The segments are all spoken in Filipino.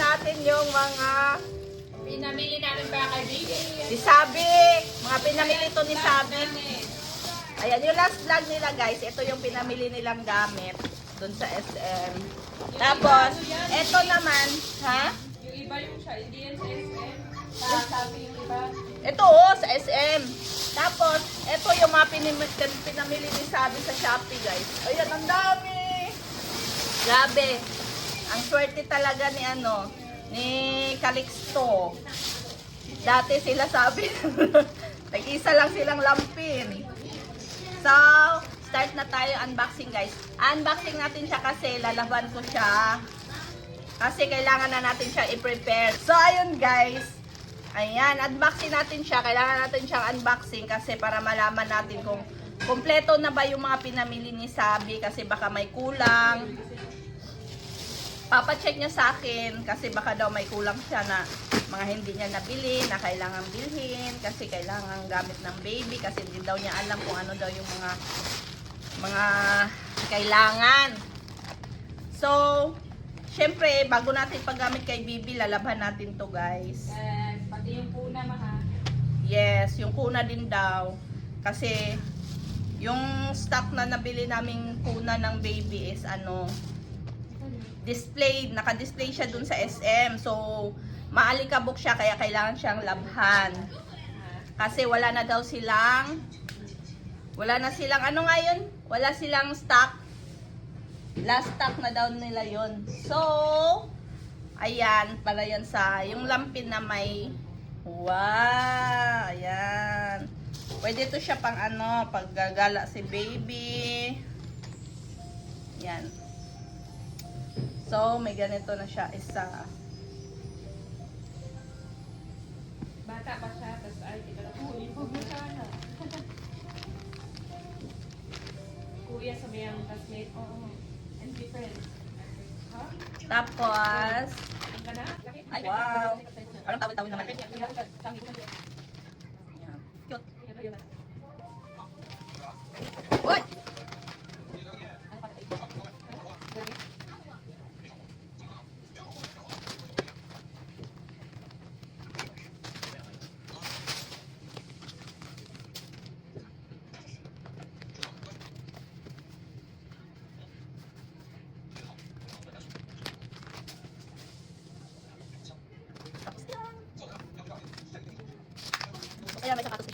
natin yung mga Pinamili namin para kay Baby. ni Sabi. Mga pinamili to ni Sabi. Ayan, yung last vlog nila guys, ito yung pinamili nilang gamit dun sa SM. Tapos, ito naman, ha? Yung iba yung siya, hindi yan sa SM. Para sabi yung iba. Ito oh, sa SM. Tapos, ito yung mga pinamili, pinamili ni Sabi sa Shopee guys. Ayan, ang dami! Grabe. Ang swerte talaga ni ano, ni Calixto. Dati sila sabi, nag-isa lang silang lampin. So, start na tayo unboxing guys. Unboxing natin siya kasi lalaban ko siya. Kasi kailangan na natin siya i-prepare. So, ayun guys. Ayan, unboxing natin siya. Kailangan natin siyang unboxing kasi para malaman natin kung kompleto na ba yung mga pinamili ni Sabi kasi baka may kulang. Papacheck niya sa akin kasi baka daw may kulang siya na mga hindi niya nabili na kailangan bilhin kasi kailangan gamit ng baby kasi hindi daw niya alam kung ano daw yung mga mga kailangan. So, syempre, bago natin paggamit kay baby, lalabhan natin to guys. And pati yung puna, Ma, ha? Yes, yung kuna din daw. Kasi, yung stock na nabili naming kuna ng baby is ano, display, naka-display siya dun sa SM. So, maalikabok siya kaya kailangan siyang labhan. Kasi wala na daw silang wala na silang ano ngayon? Wala silang stock. Last stock na daw nila yon. So, ayan, para yan sa yung lampin na may wow, ayan. Pwede to siya pang ano, paggagala si baby. Yan. So, may ganito na siya isa. Bata pa siya, tapos ay, tika na po, na sana. Kuya sa mayang classmate. Oo. And different. Ha? Tapos, Ang? Ay, wow. Parang tawid-tawid naman. Cute. Ayan, may sapatos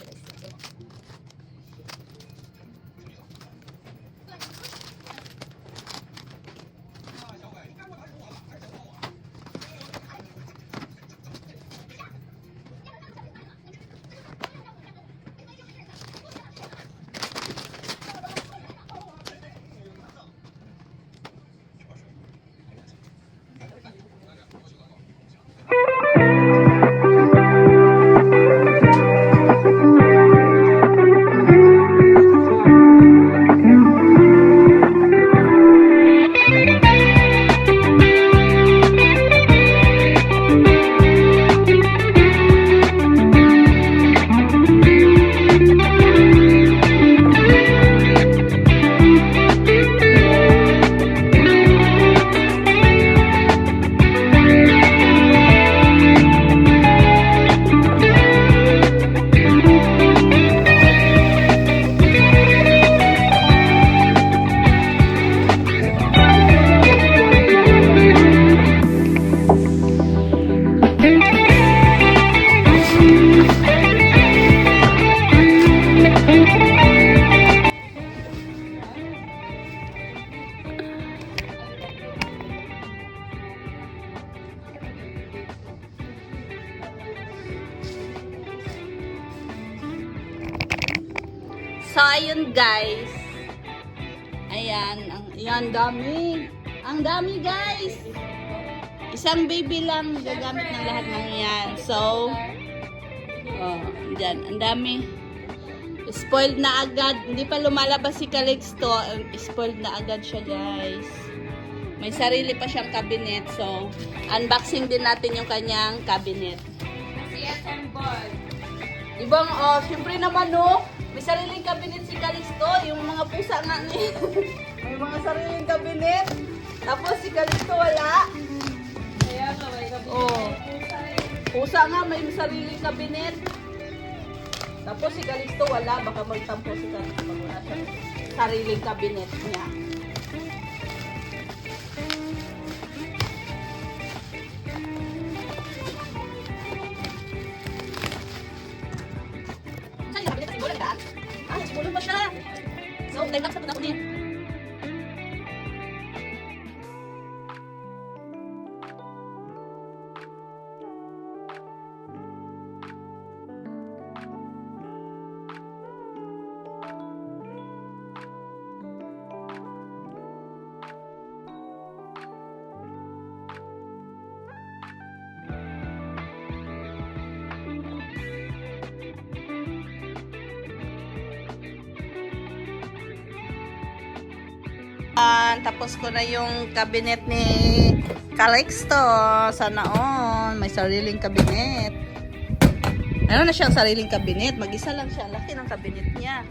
dito guys. Ayan, ang yan dami. Ang dami guys. Isang baby lang gagamit ng lahat ng yan. So, oh, dyan, ang dami. Spoiled na agad. Hindi pa lumalabas si Calixto. um, Spoiled na agad siya guys. May sarili pa siyang cabinet. So, unboxing din natin yung kanyang cabinet. Si SM Boy. Ibang, oh, syempre naman, no? May sariling kabinet si Calixto. Yung mga pusa nga niya. may mga sariling kabinet. Tapos si Calixto wala. Kaya nga, may gabi. Oo. Pusa nga, may sariling kabinet. Tapos si Calixto wala. Baka magtampo si Calixto pag wala sariling kabinet niya. So, time lapse na po na ako Ah, tapos ko na yung cabinet ni Calixto. Sana on. May sariling cabinet. Ano na siyang sariling cabinet? Mag-isa lang siya. Laki ng cabinet niya.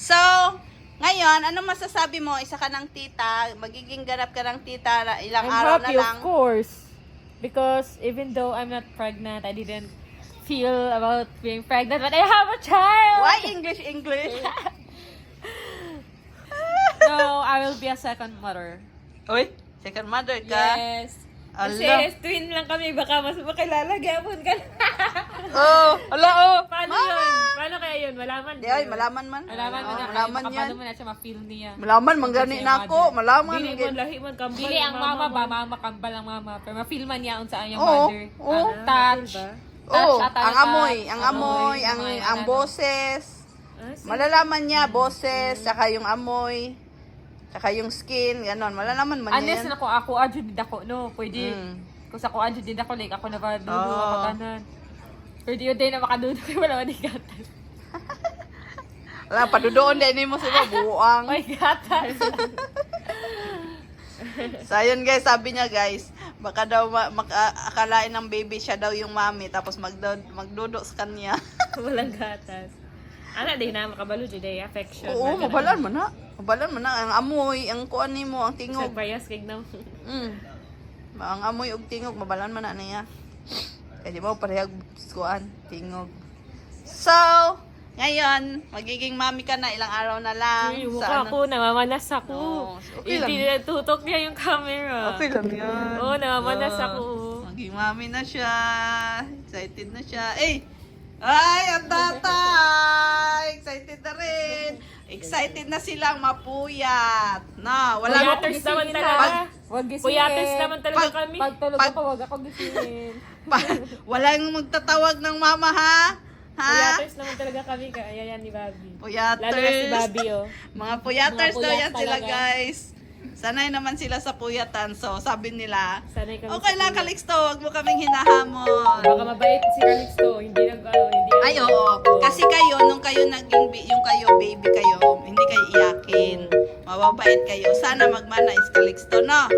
So, ngayon, ano masasabi mo? Isa ka ng tita, magiging ganap ka ng tita ilang I'm araw happy, na lang. of course. Because even though I'm not pregnant, I didn't feel about being pregnant, but I have a child! Why English, English? no, I will be a second mother. Uy, second mother ka? Yes. Kasi Ala. twin lang kami, baka mas makilala, gapon ka na. Oh, ala oh. Paano Mama! yun? Paano kaya yun? Malaman Di ay, malaman man. Malaman mo Oh, na. malaman Malaman yan. Paano mo na siya ma-feel niya? Malaman, manggani na ako. Malaman. Dili mo, lahi mo, kambal. Dili ang mama ba? Mama, kambal ang mama. Pero ma-feel man niya unsa ang iyong Oo, mother. oo. Ang touch. Oh, Touch, ang touch, amoy, ang amoy, ang amoy, ang ano. boses. Malalaman niya boses, saka yung amoy, saka yung skin, ganon. Malalaman man. Honest yan. na ko ako, adyo din ako, no? Pwede. Mm. Kung sa ko adyo din ako, like ako na ba, dudu, Oo. ako kanan. Pwede yun din na makadudu, kaya wala man gatas. Wala, padudoon din mo sila, buang. May gatas. So, ayun guys, sabi niya guys, baka daw ma- akalain ng baby siya daw yung mami, tapos magdo- magdudo sa kanya. Walang gatas. Ana din na makabalo ay affection. Oo, mabalan man na. Mabalan man na. Ang amoy, ang kuan mo, ang tingog. Sa bias kay na. Mm. Ang amoy og tingog, mabalan man na niya. Eh, di ba, parehag kuan, tingog. So, ngayon, magiging mami ka na ilang araw na lang. Ay, mukha ano- ko, namamanas ako. Oo, okay lang. Hindi na tutok niya yung camera. Okay lang yan. Oo, namamanas Oo. ako. Maging mami na siya. Excited na siya. Eh! Ay, ang tatay! Excited na rin. Excited na silang mapuyat. Na, wala Puyaters naman talaga. Pag- Wag gisingin. Puyaters naman talaga Pag- kami. Pag tulog Pag- ako, wag ako gisingin. Pa- walang magtatawag ng mama, ha? Ha? Puyaters naman talaga kami. Kaya yan ni Bobby. Puyaters. Lalo na si Bobby, oh. Mga puyaters Mga daw puyat yan sila, talaga. guys. Sanay naman sila sa puyatan. So, sabi nila, Sanay kami okay sa lang, puyat. Calixto, wag mo kaming hinahamon. Baka mabait si Calixto. Hindi nag, ano, hindi Ay, oo. Kasi kayo, nung kayo naging, bi- yung kayo, baby kayo, hindi kayo iyakin. Mababait kayo. Sana magmana is Calixto, no?